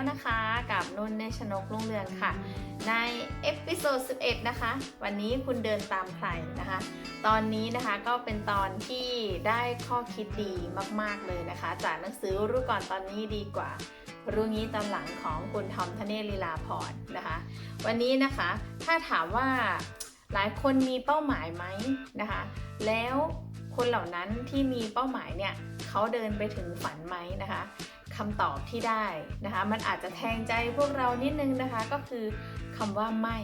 แล้วนะคะกับนุ่นเนชนกรุ่งเรืองค่ะ ในเอพิโซด11 นะคะ วันนี้คุณเดินตามใครนะคะ ตอนนี้นะคะก็เป็นตอนที่ได้ข้อคิดดีมากๆเลยนะคะ จากหนังสือรู้ก่อนตอนนี้ดีกว่า รู้งี้ตอนหลังของคุณทอมทเนศลีลาพรนะคะ วันนี้นะคะถ้าถามว่าหลายคนมีเป้าหมายไหมนะคะ แล้ว คนเหล่านั้นที่มีเป้าหมายเนี่ยเขาเดินไปถึงฝันไหมนะคะคำตอบที่ได้นะคะมันอาจจะแทงใจพวกเรานิดนึงนะคะก็คือคำว่าไม่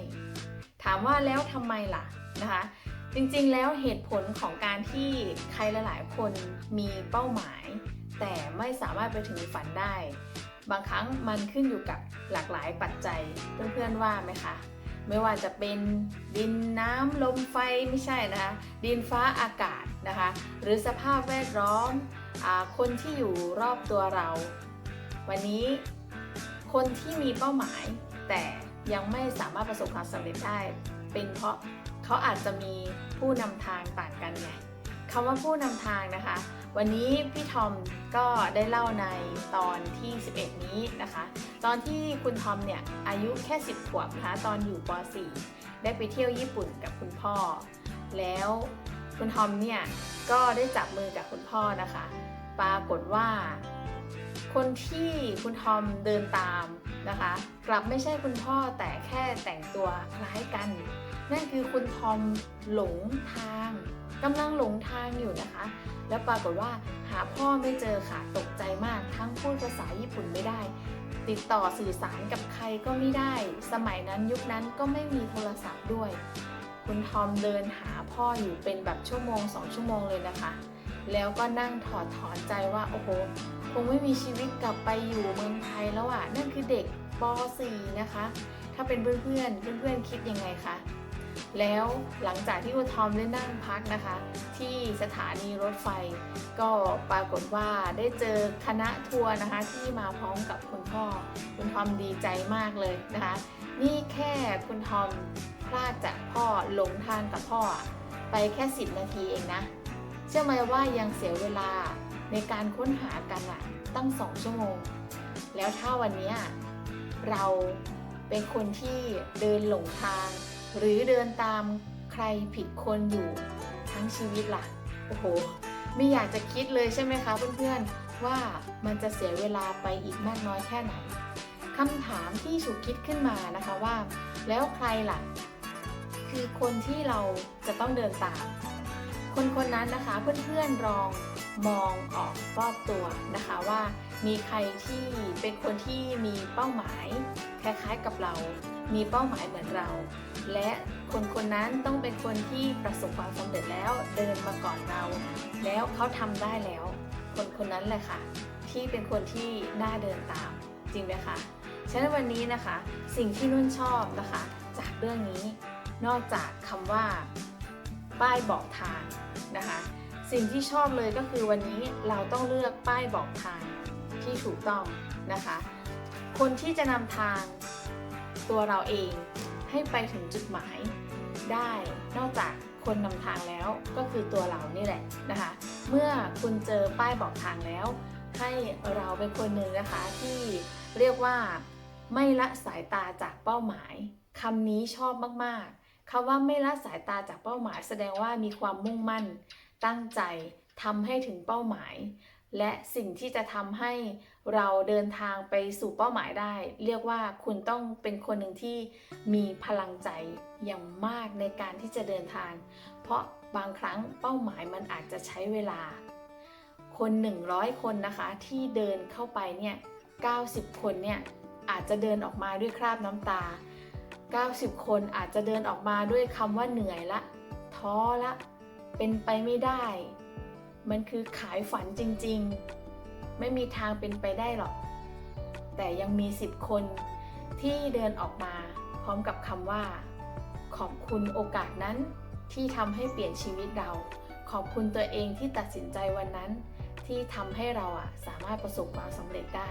ถามว่าแล้วทำไมล่ะนะคะจริงๆ แล้วเหตุผลของการที่ใครหลายๆ คนมีเป้าหมาย แต่ไม่สามารถไปถึงฝันได้ บางครั้งมันขึ้นอยู่กับหลากหลายปัจจัยเพื่อนๆว่าไหมคะ ไม่ว่าจะเป็นดินน้ำลมไฟไม่ใช่นะคะดินฟ้าอากาศนะคะ หรือสภาพแวดล้อมอคนที่อยู่รอบตัวเรา วันนี้คนที่มีเป้าหมายแต่ยังไม่สามารถประสบความสำเร็จได้ เป็นเพราะเขาอาจจะมีผู้นำทางต่างกันไง คำว่าผู้นำทางนะคะ วันนี้พี่ทอมก็ได้เล่าในตอนที่ 11 นี้นะคะ ตอนที่คุณทอมเนี่ยอายุแค่ 10 ขวบนะคะตอนอยู่ป .4 ได้ไปเที่ยวญี่ปุ่นกับคุณพ่อ แล้วคุณทอมเนี่ยก็ได้จับมือกับคุณพ่อนะคะ ปรากฏว่า คนที่คุณทอมเดินตามนะคะ กลับไม่ใช่คุณพ่อแต่แค่แต่งตัวคล้ายกัน นั่นคือคุณทอมหลงทาง กำลังหลงทางอยู่นะคะ แล้วปรากฏว่าหาพ่อไม่เจอค่ะตกใจมากทั้งพูดภาษาญี่ปุ่นไม่ได้ ติดต่อสื่อสารกับใครก็ไม่ได้ สมัยนั้นยุคนั้นก็ไม่มีโทรศัพท์ด้วย คุณทอมเดินหาพ่ออยู่เป็นแบบชั่วโมงสองชั่วโมงเลยนะคะ แล้วก็นั่งถอดถอนใจว่าโอ้โหคงไม่มีชีวิตกลับไปอยู่เมืองไทยแล้วอะ่ะนั่นคือเด็กป .4 นะคะ ถ้าเป็นเพื่อนๆเพื่อนๆคิดยังไงคะ แล้วหลังจากที่คุณทอมได้นั่งพักนะคะ ที่สถานีรถไฟ ก็ปรากฏว่าได้เจอคณะทัวร์นะคะ ที่มาพร้อมกับคุณพ่อ คุณทอมดีใจมากเลยนะคะ นี่แค่คุณทอมพลาดจากพ่อหลงทางกับพ่อ ไปแค่ 10 นาทีเองนะ เชื่อไหมว่ายังเสียเวลาในการค้นหากันอะตั้ง2ชั่วโมง แล้วถ้าวันนี้เราเป็นคนที่เดินหลงทาง หรือเดินตามใครผิดคนอยู่ทั้งชีวิตล่ะ โอ้โห ไม่อยากจะคิดเลยใช่ไหมคะเพื่อนๆ ว่ามันจะเสียเวลาไปอีกมากน้อยแค่ไหนคำถามที่ฉุกคิดขึ้นมานะคะว่า แล้วใครล่ะ คือคนที่เราจะต้องเดินตาม คนคนนั้นนะคะเพื่อนๆลองมองออกรอบตัวนะคะว่า มีใครที่เป็นคนที่มีเป้าหมาย คล้ายๆกับเรา มีเป้าหมายเหมือนเรา และคนคนนั้นต้องเป็นคนที่ประสบความสำเร็จแล้วเดินมาก่อนเรา แล้วเขาทำได้แล้ว คนคนนั้นแหละค่ะ ที่เป็นคนที่น่าเดินตาม จริงไหมคะฉะนั้นวันนี้นะคะ สิ่งที่นุ่นชอบนะคะ จากเรื่องนี้ นอกจากคำว่า ป้ายบอกทางนะคะ สิ่งที่ชอบเลยก็คือวันนี้เราต้องเลือกป้ายบอกทาง ที่ถูกต้องนะคะ คนที่จะนำทางตัวเราเองให้ไปถึงจุดหมายได้นอกจากคนนำทางแล้วก็คือตัวเรานี่แหละนะคะ เมื่อคุณเจอป้ายบอกทางแล้ว ให้เราเป็นคนหนึ่งนะคะที่เรียกว่าไม่ละสายตาจากเป้าหมายคำนี้ชอบมากๆคำว่าไม่ละสายตาจากเป้าหมาย แสดงว่ามีความมุ่งมั่นตั้งใจทำให้ถึงเป้าหมาย และสิ่งที่จะทำให้เราเดินทางไปสู่เป้าหมายได้ เรียกว่าคุณต้องเป็นคนหนึ่งที่มีพลังใจอย่างมากในการที่จะเดินทาง เพราะบางครั้งเป้าหมายมันอาจจะใช้เวลา คน 100 คนนะคะที่เดินเข้าไปเนี่ย90 คนเนี่ยอาจจะเดินออกมาด้วยคราบน้ำตา 90 คนอาจจะเดินออกมาด้วยคำว่าเหนื่อยละ ท้อละ เป็นไปไม่ได้ มันคือขายฝันจริงๆ ไม่มีทางเป็นไปได้หรอก แต่ยังมี10คนที่เดินออกมาพร้อมกับคำว่า ขอบคุณโอกาสนั้นที่ทำให้เปลี่ยนชีวิตเรา ขอบคุณตัวเองที่ตัดสินใจวันนั้น ที่ทำให้เราอะสามารถประสบความสำเร็จได้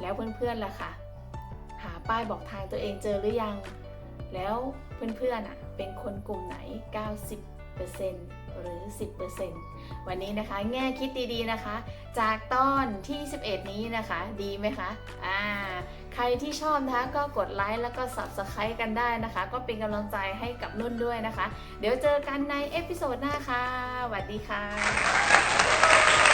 แล้วเพื่อนๆล่ะคะหาป้ายบอกทางตัวเองเจอหรือยัง แล้วเพื่อนๆอะเป็นคนกลุ่มไหน 90 8%หรือ 10%วันนี้นะคะแง่คิดดีๆนะคะ จากตอนที่ 11 นี้นะคะ ดีไหมคะอ่าใครที่ชอบนะคะก็กดไลค์แล้วก็ Subscribe กันได้นะคะ ก็เป็นกำลังใจให้กับนุ่นด้วยนะคะ เดี๋ยวเจอกันในเอพิโซดหน้าค่ะสวัสดีค่ะ